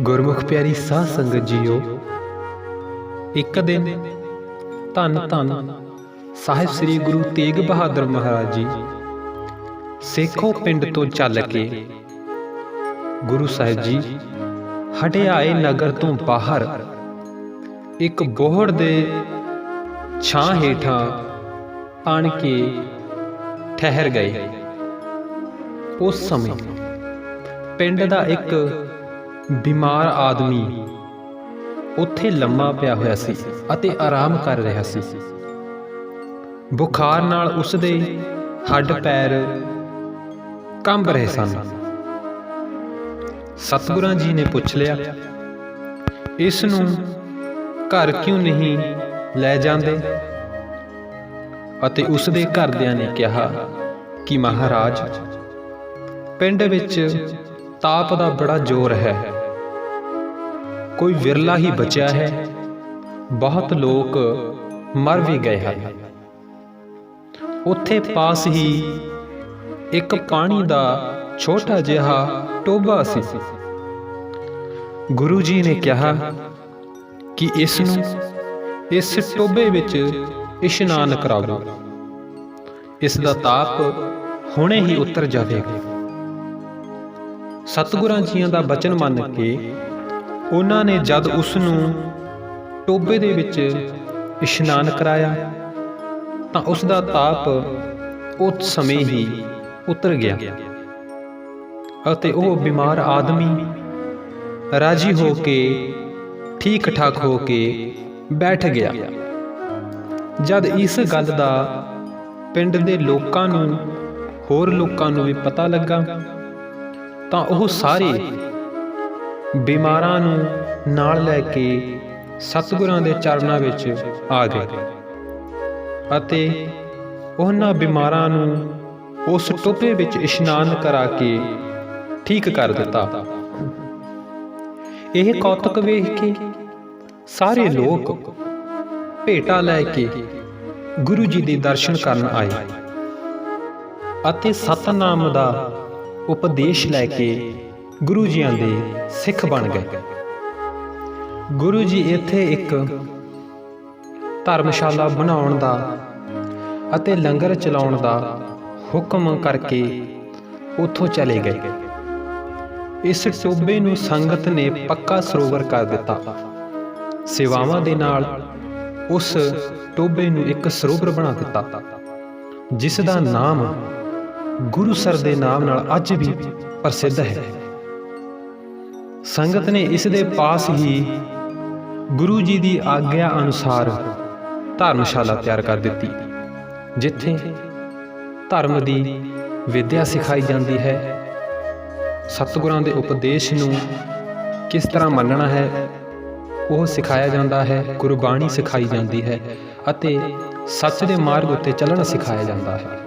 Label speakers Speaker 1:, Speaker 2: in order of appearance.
Speaker 1: ਗੁਰਮੁਖ ਪਿਆਰੀ ਸਾਧ ਸੰਗਤ ਜੀਓ, ਇੱਕ ਦਿਨ ਧੰਨ ਧੰਨ ਸਾਹਿਬ ਸ੍ਰੀ ਗੁਰੂ ਤੇਗ ਬਹਾਦਰ ਮਹਾਰਾਜ ਜੀ, ਸੇਖੋ ਪਿੰਡ ਤੋਂ ਚੱਲ ਕੇ ਗੁਰੂ ਸਾਹਿਬ ਜੀ ਹਟਿਆਏ ਨਗਰ ਤੋਂ ਬਾਹਰ ਇੱਕ ਬੋਹੜ ਦੇ ਛਾਂ ਹੇਠਾਂ ਆਣ ਕੇ ਠਹਿਰ ਗਏ। ਉਸ ਸਮੇਂ ਪਿੰਡ ਦਾ ਇੱਕ ਬਿਮਾਰ ਆਦਮੀ ਉੱਥੇ ਲੰਮਾ ਪਿਆ ਹੋਇਆ ਸੀ ਅਤੇ ਆਰਾਮ ਕਰ ਰਿਹਾ ਸੀ। ਬੁਖਾਰ ਨਾਲ ਉਸ ਦੇ ਹੱਡ ਪੈਰ ਕੰਬ ਰਹੇ ਸਨ। ਸਤਿਗੁਰਾਂ ਜੀ ਨੇ ਪੁੱਛ ਲਿਆ, ਇਸ ਨੂੰ ਘਰ ਕਿਉਂ ਨਹੀਂ ਲੈ ਜਾਂਦੇ? ਅਤੇ ਉਸ ਦੇ ਘਰਦਿਆਂ ਨੇ ਕਿਹਾ ਕਿ, ਮਹਾਰਾਜ, ਪਿੰਡ ਵਿੱਚ ਤਾਪ ਦਾ ਬੜਾ ਜ਼ੋਰ ਹੈ। ਕੋਈ ਵਿਰਲਾ ਹੀ ਬਚਿਆ ਹੈ। ਬਹੁਤ ਲੋਕ ਮਰ ਵੀ ਗਏ ਹਨ। ਉੱਥੇ ਪਾਸ ਹੀ ਇੱਕ ਪਾਣੀ ਦਾ ਛੋਟਾ ਜਿਹਾ ਟੋਬਾ ਸੀ। ਗੁਰੂ ਜੀ ਨੇ ਕਿਹਾ ਕਿ ਇਸ ਨੂੰ ਇਸ ਟੋਬੇ ਵਿੱਚ ਇਸ਼ਨਾਨ ਕਰਾਵੋ ਇਸ ਦਾ ਤਾਪ ਹੁਣੇ ਹੀ ਉਤਰ ਜਾਵੇਗਾ। ਸਤਿਗੁਰਾਂ ਜੀਆਂ ਦਾ ਬਚਨ ਮੰਨ ਕੇ ਉਹਨਾਂ ਨੇ ਜਦ ਉਸ ਨੂੰ ਟੋਬੇ ਦੇ ਵਿੱਚ ਇਸ਼ਨਾਨ ਕਰਾਇਆ, ਤਾਂ ਉਸ ਦਾ ਤਾਪ ਉਸ ਸਮੇਂ ਹੀ ਉਤਰ ਗਿਆ ਅਤੇ ਉਹ ਬਿਮਾਰ ਆਦਮੀ ਰਾਜੀ ਹੋ ਕੇ ਠੀਕ ਠਾਕ ਹੋ ਕੇ ਬੈਠ ਗਿਆ। ਜਦ ਇਸ ਗੱਲ ਦਾ ਪਿੰਡ ਦੇ ਲੋਕਾਂ ਨੂੰ, ਹੋਰ ਲੋਕਾਂ ਨੂੰ ਵੀ ਪਤਾ ਲੱਗਾ, ਤਾਂ ਉਹ ਸਾਰੇ ਬਿਮਾਰਾਂ ਨੂੰ ਨਾਲ ਲੈ ਕੇ ਸਤਿਗੁਰਾਂ ਦੇ ਚਰਨਾਂ ਵਿੱਚ ਆ ਗਏ ਅਤੇ ਉਹਨਾਂ ਬਿਮਾਰਾਂ ਨੂੰ ਉਸ ਟੋਭੇ ਵਿੱਚ ਇਸ਼ਨਾਨ ਕਰਾ ਕੇ ਠੀਕ ਕਰ ਦਿੱਤਾ। ਇਹ ਕੌਤਕ ਵੇਖ ਕੇ ਸਾਰੇ ਲੋਕ ਭੇਟਾ ਲੈ ਕੇ ਗੁਰੂ ਜੀ ਦੇ ਦਰਸ਼ਨ ਕਰਨ ਆਏ ਅਤੇ ਸਤਨਾਮ ਦਾ ਉਪਦੇਸ਼ ਲੈ ਕੇ ਗੁਰੂ ਜੀਆਂ ਦੇ ਸਿੱਖ ਬਣ ਗਏ। ਗੁਰੂ ਜੀ ਇੱਥੇ ਇੱਕ ਧਰਮਸ਼ਾਲਾ ਬਣਾਉਣ ਦਾ ਅਤੇ ਲੰਗਰ ਚਲਾਉਣ ਦਾ ਹੁਕਮ ਕਰਕੇ ਉੱਥੋਂ ਚਲੇ ਗਏ। ਇਸ ਟੋਬੇ ਨੂੰ ਸੰਗਤ ਨੇ ਪੱਕਾ ਸਰੋਵਰ ਕਰ ਦਿੱਤਾ। ਸੇਵਾਵਾਂ ਦੇ ਨਾਲ ਉਸ ਟੋਬੇ ਨੂੰ ਇੱਕ ਸਰੋਵਰ ਬਣਾ ਦਿੱਤਾ, ਜਿਸ ਦਾ ਨਾਮ ਗੁਰੂ ਸਰ ਦੇ ਨਾਮ ਨਾਲ ਅੱਜ ਵੀ ਪ੍ਰਸਿੱਧ ਹੈ। ਸੰਗਤ ਨੇ ਇਸ ਦੇ ਪਾਸ ਹੀ ਗੁਰੂ ਜੀ ਦੀ ਆਗਿਆ ਅਨੁਸਾਰ ਧਰਮਸ਼ਾਲਾ ਤਿਆਰ ਕਰ ਦਿੱਤੀ, ਜਿੱਥੇ ਧਰਮ ਦੀ ਵਿਦਿਆ ਸਿਖਾਈ ਜਾਂਦੀ ਹੈ। ਸਤਿਗੁਰਾਂ ਦੇ ਉਪਦੇਸ਼ ਨੂੰ ਕਿਸ ਤਰ੍ਹਾਂ ਮੰਨਣਾ ਹੈ, ਉਹ ਸਿਖਾਇਆ ਜਾਂਦਾ ਹੈ, ਗੁਰਬਾਣੀ ਸਿਖਾਈ ਜਾਂਦੀ ਹੈ ਅਤੇ ਸੱਚ ਦੇ ਮਾਰਗ ਉੱਤੇ ਚੱਲਣਾ ਸਿਖਾਇਆ ਜਾਂਦਾ ਹੈ।